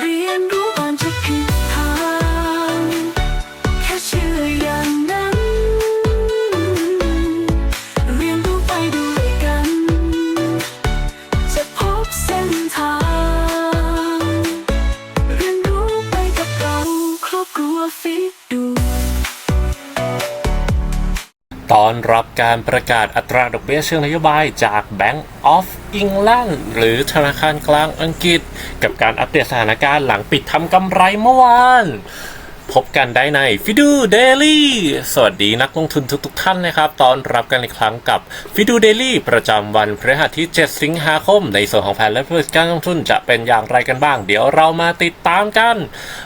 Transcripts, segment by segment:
เรียนรู้ก่อนจะผิดทางแค่เชื่ออย่างนั้น เรียนรู้ไปด้วยกัน จะพบเส้นทาง เรียนรู้ไปกับเราครอบครัวฟิ รอนรับการประกาศอัตราดอกเบี้ยเชิงนโยบายจาก Bank of England หรือธนาคารกลางอังกฤษ กับการอัปเดตสถานการณ์หลังปิดทำกำไรเมื่อวาน พบกันได้ในฟิดูเดลี่สวัสดีนักลงทุนทุกๆทท่านนะครับ ตอนรับกันอีกครั้งกับฟิดูเดลี่ประจำวันพฤหัสที่ 7 สิงหาคม ในส่วนของแผนและพฤติการลงทุนจะเป็นอย่างไรกันบ้าง เดี๋ยวเรามาติดตามกัน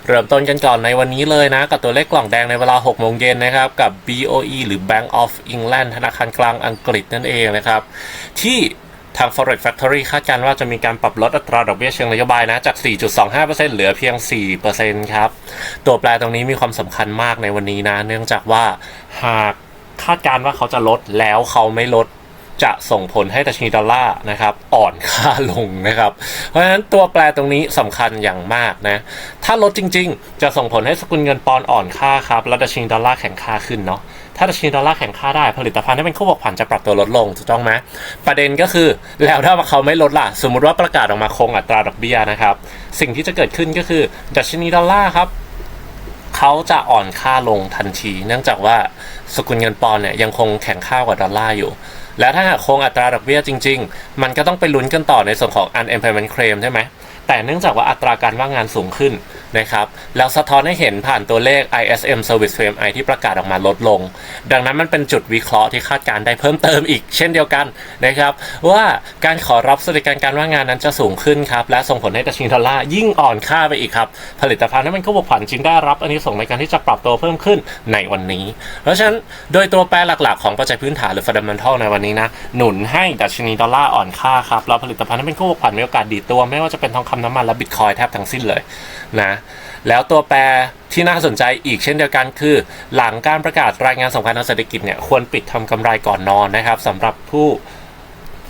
เริ่มต้นกันก่อนในวันนี้เลยนะ กับตัวเลขกล่องแดงในเวลา 6 โมงเย็นนะครับ กับ BOE หรือ Bank of England ธนาคารกลางอังกฤษนั่นเองนะครับ ที่ ทาง Forex Factory คาดการณ์ว่าจะมีการปรับลดอัตราดอกเบี้ยเชิงนโยบายนะ จาก 4.25%เหลือเพียง 4%ครับ ตัวแปรตรงนี้มีความสำคัญมากในวันนี้นะ เนื่องจากว่าหากคาดการณ์ว่าเขาจะลดแล้วเขาไม่ลด จะส่งผลให้ดัชนีดอลลาร์นะครับอ่อนค่าลงนะครับ เพราะฉะนั้นตัวแปรตรงนี้สำคัญอย่างมากนะ ถ้าลดจริง ๆ จะส่งผลให้สกุลเงินปอนด์อ่อนค่าครับและดัชนีดอลลาร์แข็งค่าขึ้นเนาะถ้าดัชนีดอลลาร์แข็งค่าได้ผลิตภัณฑ์ที่เป็นคู่บวกผันจะปรับตัวลดลงถูกต้องไหมประเด็นก็คือแล้วถ้าเขาไม่ลดล่ะ สมมุติว่าประกาศออกมาคงอัตราดอกเบี้ยนะครับ สิ่งที่จะเกิดขึ้นก็คือดัชนีดอลลาร์ครับเขาจะอ่อนค่าลงทันที เนื่องจากว่าสกุลเงินปอนด์เนี่ยยังคงแข็งค่ากว่าดอลลาร์อยู่ แล้วถ้าหากคงอัตราดอกเบี้ยจริง ๆ มันก็ต้องไปลุ้นกันต่อในส่วนของ unemployment claim ใช่ไหมแต่เนื่องจากว่าอัตราการว่างงานสูงขึ้น นะครับแล้วสะท้อนให้เห็นผ่านตัวเลข ISM Service PMI ที่ประกาศออกมาลดลง ดังนั้นมันเป็นจุดวิเคราะห์ที่คาดการณ์ได้เพิ่มเติมอีกเช่นเดียวกันนะครับว่าการขอรับสวัสดิการการว่างงานนั้นจะสูงขึ้นครับและส่งผลให้ดัชนีดอลลาร์ยิ่งอ่อนค่าไปอีกครับผลิตภัณฑ์ที่มันก็บวกผันจึงได้รับอันนี้ส่งในการที่จะปรับตัวเพิ่มขึ้นในวันนี้ เพราะฉะนั้นโดยตัวแปรหลักๆ ของปัจจัยพื้นฐานหรือ fundamental ในวันนี้นะหนุนให้ดัชนีดอลลาร์อ่อนค่าครับแล้วผลิตภัณฑ์ที่เป็นคู่บวกผันมีโอกาสดีดตัว ไม่ว่าจะเป็นทองคำน้ำมันและบิตคอยแทบทั้งสิ้นเลยนะแล้วตัวแปรที่น่าสนใจอีกเช่นเดียวกันคือ หลังการประกาศรายงานสำคัญทางเศรษฐกิจเนี่ยควรปิดทำกำไรก่อนนอนนะครับสำหรับผู้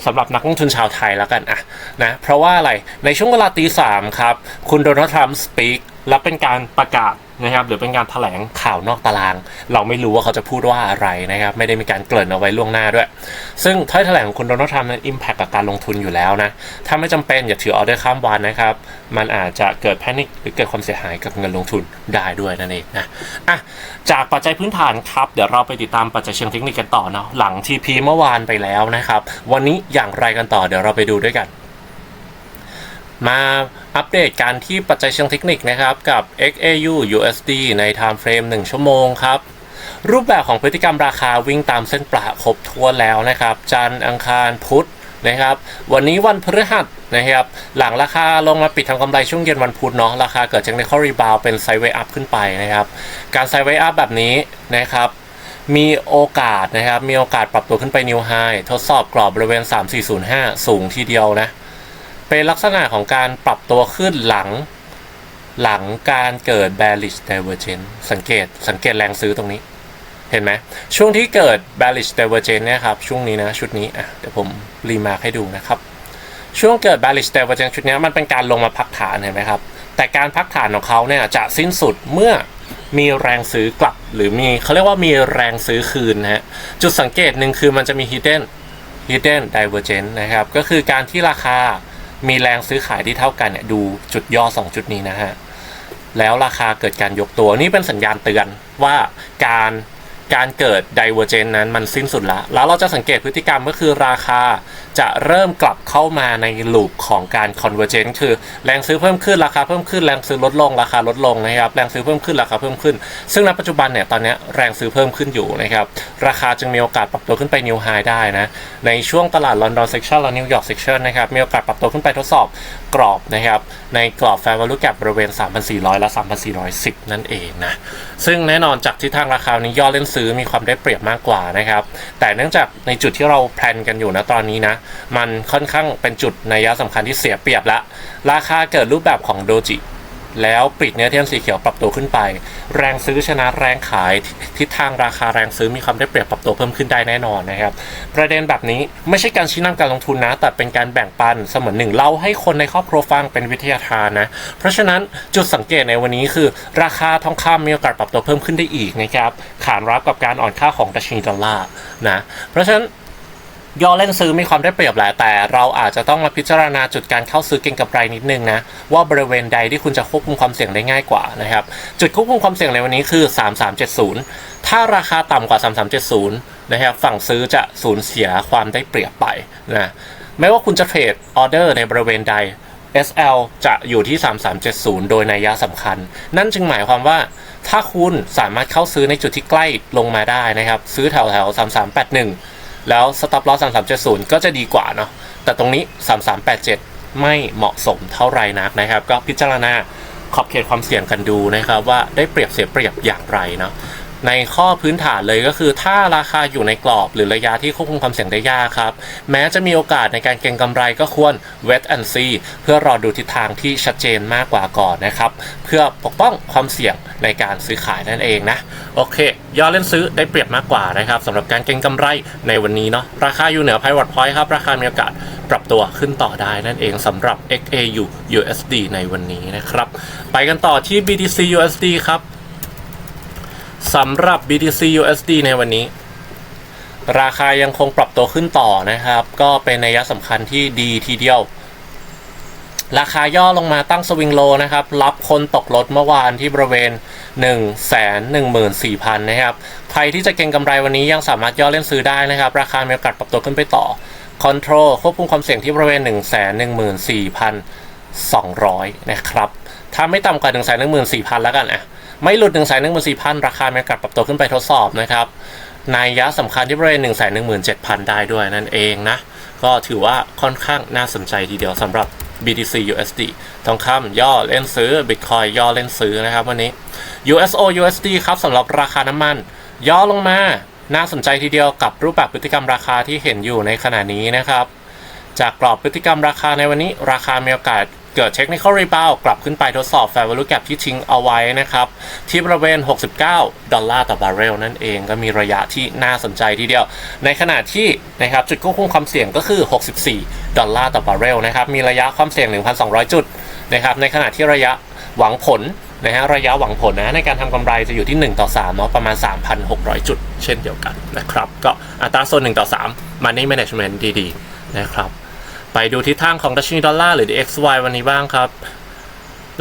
สำหรับนักลงทุนชาวไทยแล้วกันอะนะเพราะว่าอะไรในช่วงเวลาตีสามครับ คุณโดนัลด์ทรัมป์สปีกและเป็นการประกาศ นะครับหรือเป็นการถแถลงข่าวนอกตาราง เราไม่รู้ว่าเขาจะพูดว่าอะไรนะครับไม่ได้มีการเกริ่นเอาไว้ล่วงหน้าด้วย ซึ่งถ้อยแถลงของคุณโดนัลด์ทรัมป์นั้นอิมแพคกับการลงทุนอยู่แล้วนะถ้าไม่จำเป็นอย่าถือออเดอร์ข้ามวันนะครับมันอาจจะเกิดแพนิคหรือเกิดความเสียหายกับเงินลงทุนได้ด้วยนั่นเองนะอะจากปัจจัยพื้นฐานครับเดี๋ยวเราไปติดตามปัจจัยเชิงเทคนิคกันต่อเนาะหลังทีพีเมื่อวานไปแล้วนะครับวันนี้อย่างไรกันต่อเดี๋ยวเราไปดูด้วยกัน มาอัปเดตการที่ปัจจัยเชิงเทคนิคนะครับ กับ XAU USD ใน Time Frame 1 ชั่วโมงครับ รูปแบบของพฤติกรรมราคาวิ่งตามเส้นประครบถ้วแล้วนะครับ จันอังคารพุธนะครับ วันนี้วันพฤหัสนะครับ หลังราคาลงมาปิดทำกำไรช่วงเย็นวันพุธเนาะราคาเกิดจากในข้อรีบาวเป็นไซด์เวย์อัพขึ้นไปนะครับ การไซด์เวย์อัพแบบนี้นะครับมีโอกาสนะครับ มีโอกาสปรับตัวขึ้นไปนิวไฮทดสอบกรอบบริเวณ 3405 สูงทีเดียวนะ เป็นลักษณะของการปรับตัวขึ้นหลัง หลังการเกิด bearish divergence สังเกตสังเกตแรงซื้อตรงนี้ เห็นไหมช่วงที่เกิด bearish divergence เนี่ยครับ ช่วงนี้นะชุดนี้อะเดี๋ยวผมรีมาให้ดูนะครับ ช่วงเกิด bearish divergence ชุดนี้มันเป็นการลงมาพักฐานเห็นไหมครับ แต่การพักฐานของเขาเนี่ยจะสิ้นสุดเมื่อมีแรงซื้อกลับหรือมีเขาเรียกว่ามีแรงซื้อคืนนะฮะจุดสังเกตหนึ่งคือมันจะมี hidden hidden divergence นะครับ ก็คือการที่ราคา มีแรงซื้อขายที่เท่ากันเนี่ยดูจุดย่อ 2 จุดนี้นะฮะ แล้วราคาเกิดการยกตัวนี่เป็นสัญญาณเตือนว่าการ การเกิด divergence นั้นมันสิ้นสุดละแล้วเราจะสังเกตพฤติกรรมก็คือราคาจะเริ่มกลับเข้ามาในลูปของการ convergence คือแรงซื้อเพิ่มขึ้นราคาเพิ่มขึ้นแรงซื้อลดลงราคาลดลงนะครับแรงซื้อเพิ่มขึ้นราคาเพิ่มขึ้น ซึ่งณปัจจุบันเนี่ยตอนนี้แรงซื้อเพิ่มขึ้นอยู่นะครับราคาจึงมีโอกาสปรับตัวขึ้นไป new high ได้นะในช่วงตลาดลอนดอนเซ็กชันและนิวยอร์กเซ็กชันนะครับมีโอกาสปรับตัวขึ้นไปทดสอบกรอบนะครับในกรอบ fair value gap บริเวณ 3,400 และ 3,410 นั่นเองนะ ซึ่งแน่นอนจากทิศทางราคานี้ย่อเล่นซื้อมีความได้เปรียบมากกว่านะครับ แต่เนื่องจากในจุดที่เราแพลนกันอยู่นะตอนนี้นะ มันค่อนข้างเป็นจุดในยะสำคัญที่เสียเปรียบละ ราคาเกิดรูปแบบของโดจิ แล้วปิดเนื้อเทียนสีเขียวปรับตัวขึ้นไป แรงซื้อชนะแรงขายทิศทางราคาแรงซื้อมีความได้เปรียบปรับตัวเพิ่มขึ้นได้แน่นอนนะครับ ประเด็นแบบนี้ไม่ใช่การชี้นำการลงทุนนะ แต่เป็นการแบ่งปันเสมือนหนึ่งเล่าให้คนในครอบครัวฟังเป็นวิทยาทานนะ เพราะฉะนั้นจุดสังเกตในวันนี้คือ ราคาทองคำมีโอกาสปรับตัวเพิ่มขึ้นได้อีกนะครับขานรับกับการอ่อนค่าของดัชนีดอลลาร์นะเพราะฉะนั้น ย่อเล่นซื้อมีความได้เปรียบแหละแต่เราอาจจะต้องมาพิจารณาจุดการเข้าซื้อเก็งกำไรนิดนึงนะว่าบริเวณใดที่คุณจะควบคุมความเสี่ยงได้ง่ายกว่านะครับจุดควบคุมความเสี่ยงในวันนี้คือ 3370 ถ้าราคาต่ำกว่า 3370นะครับฝั่งซื้อจะสูญเสียความได้เปรียบไปนะไม่ว่าคุณจะเทรดออเดอร์ในบริเวณใด SL จะอยู่ที่ 3370 โดยนัยยะสำคัญ นั่นจึงหมายความว่าถ้าคุณสามารถเข้าซื้อในจุดที่ใกล้ลงมาได้นะครับ ซื้อแถวแถว3381 แล้ว stop loss 3370 ก็จะดีกว่าเนาะแต่ตรงนี้ 3387 ไม่เหมาะสมเท่าไหร่นักนะครับ ก็พิจารณาขอบเขตความเสี่ยงกันดูนะครับว่าได้เปรียบเสียเปรียบอย่างไรเนาะ ในข้อพื้นฐานเลยก็คือ ถ้าราคาอยู่ในกรอบหรือระยะที่ควบคุมความเสี่ยงได้ยากครับ แม้จะมีโอกาสในการเก็งกำไรก็ควร wait and see เพื่อรอดูทิศทางที่ชัดเจนมากกว่าก่อนนะครับ เพื่อปกป้องความเสี่ยงในการซื้อขายนั่นเองนะโอเคย่อเล่นซื้อได้เปรียบมากกว่านะครับสำหรับการเก็งกำไรในวันนี้เนาะราคาอยู่เหนือ pivot point ครับ ราคามีโอกาสปรับตัวขึ้นต่อได้นั่นเองสำหรับ XAU USD ในวันนี้นะครับ ไปกันต่อที่ BTC USD ครับ สำหรับ BTC USD ในวันนี้ ราคายังคงปรับตัวขึ้นต่อนะครับ ก็เป็นนัยสำคัญที่ดีทีเดียว ราคาย่อลงมาตั้งสวิงโลนะครับ รับคนตกรถเมื่อวานที่บริเวณ 1 1 4 0 0 0 นะครับ ใครที่จะเก็งกำไรวันนี้ยังสามารถย่อเล่นซื้อได้นะครับ ราคามีโอกาสปรับตัวขึ้นไปต่อ Control ควบคุมความเสี่ยงที่บริเวณ 1 1 4 200 นะครับ ถ้าไม่ต่ำกว่า 1 1 4 0 0 0 แล้วกันอะ ไม่หลุด1 1 4 0 0 0ราคาแมีโอกาสปรับตัวขึ้นไปทดสอบนะครับนัยยะสำคัญที่บริเวณ1 1 7 0 0 0ได้ด้วยนั่นเองนะ ก็ถือว่าค่อนข้างน่าสนใจทีเดียวสำหรับ BTC USD ทองคำย่อเล่นซื้อ Bitcoin ย่อเล่นซื้อนะครับวันนี้ USO USD ครับสำหรับราคาน้ำมัน ย่อลงมาน่าสนใจทีเดียวกับรูปแบบพฤติกรรมราคาที่เห็นอยู่ในขณะนี้นะครับ จากกรอบพฤติกรรมราคาในวันนี้ ราคามีโอกาส เกิด technical rebound กลับขึ้นไปทดสอบ fair value gap ที่ทิ้งเอาไว้นะครับ ที่บริเวณ 69 ดอลลาร์ต่อบาร์เรลนั่นเองก็มีระยะที่น่าสนใจทีเดียว ในขณะที่นะครับจุดควบคุมความเสี่ยงก็คือ 64 ดอลลาร์ต่อบาร์เรลนะครับมีระยะความเสี่ยง 1,200 จุดนะครับในขณะที่ระยะหวังผลนะฮะระยะหวังผลนะในการทำกำไรจะอยู่ที่ 1 ต่อ3เนาะประมาณ 3,600 จุด เช่นเดียวกันนะครับ ก็อัตราส่วน 1 ต่อ 3 Money Management ดีๆ นะครับ ไปดูทิศทางของดัชนีดอลลาร์หรือ DXY วันนี้บ้างครับ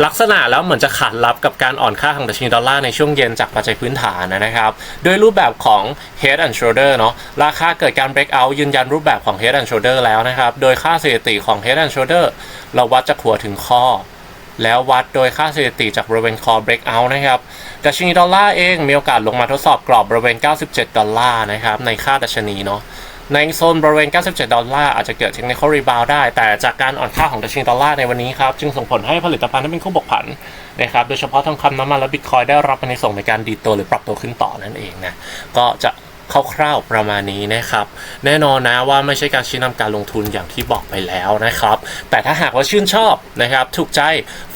ลักษณะแล้วเหมือนจะขาดลับกับการอ่อนค่าของดัชนีดอลลาร์ในช่วงเย็นจากปัจจัยพื้นฐานนะครับ โดยรูปแบบของ Head and Shoulder เนาะราคาเกิดการ break out ยืนยันรูปแบบของ Head and Shoulder แล้วนะครับ โดยค่าสถิติของ Head and Shoulder เราวัดจากหัวถึงข้อแล้ววัดโดยค่าสถิติจากบริเวณคอ breakout นะครับดัชนีดอลลาร์เองมีโอกาสลงมาทดสอบกรอบบริเวณ 97 ดอลลาร์นะครับในค่าดัชนีเนาะ ในโซนบริเวณ 97 ดอลลาร์อาจจะเกิด technical rebound ได้ แต่จากการอ่อนค่าของดัชนีดอลลาร์ในวันนี้ครับ จึงส่งผลให้ผลิตภัณฑ์ที่เป็นคู่บวกผันนะครับ โดยเฉพาะทองคำน้ำมันและบิตคอยได้รับในส่งในการดีดตัวหรือปรับตัวขึ้นต่อนั่นเองนะ ก็จะ คร่าวๆประมาณนี้นะครับ แน่นอนนะว่าไม่ใช่การชี้นำการลงทุนอย่างที่บอกไปแล้วนะครับ แต่ถ้าหากว่าชื่นชอบนะครับ ถูกใจ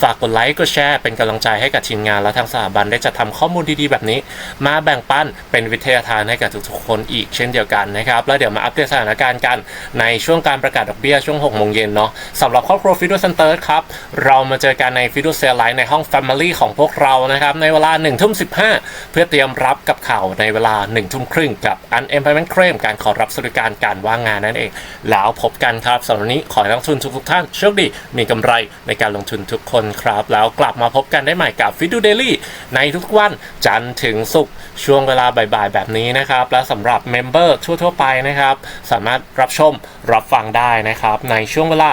ฝากกดไลค์กดแชร์เป็นกำลังใจให้กับทีมงานและทางสถาบันได้จัดทำข้อมูลดีๆแบบนี้ มาแบ่งปันเป็นวิทยาทานให้กับทุกๆคนอีกเช่นเดียวกันนะครับ แล้วเดี๋ยวมาอัปเดตสถานการณ์กันในช่วงการประกาศดอกเบี้ยช่วง6โมงเย็นเนาะสำหรับครอบครัวฟิโดเซนเตอร์ครับเรามาเจอกันในฟิโดเซลไลน์ในห้อง Family ของพวกเรานะครับในเวลา1ทุ่ม15 เพื่อเตรียมรับกับข่าวในเวลา1ทุ่มครึ่งกับ Unemployment Claim การขอรับสวัสดิการการว่างงานนั่นเอง แล้วพบกันครับสำหรับนี้ขอให้นักลงทุนทุกท่านโชคดีมีกำไรในการลงทุนทุกคนครับ แล้วกลับมาพบกันได้ใหม่กับฟิ d ูเดลี่ในทุกวันจันทร์ถึงศุกร์ช่วงเวลาบ่ายๆแบบนี้นะครับ และสำหรับเมมเบอร์ทั่วๆไปนะครับ สามารถรับชมรับฟังได้นะครับ ในช่วงเวลา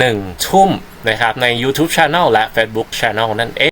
1 ทุ่มนะครับใน YouTube Channel และ Facebook Channel นั่นเอง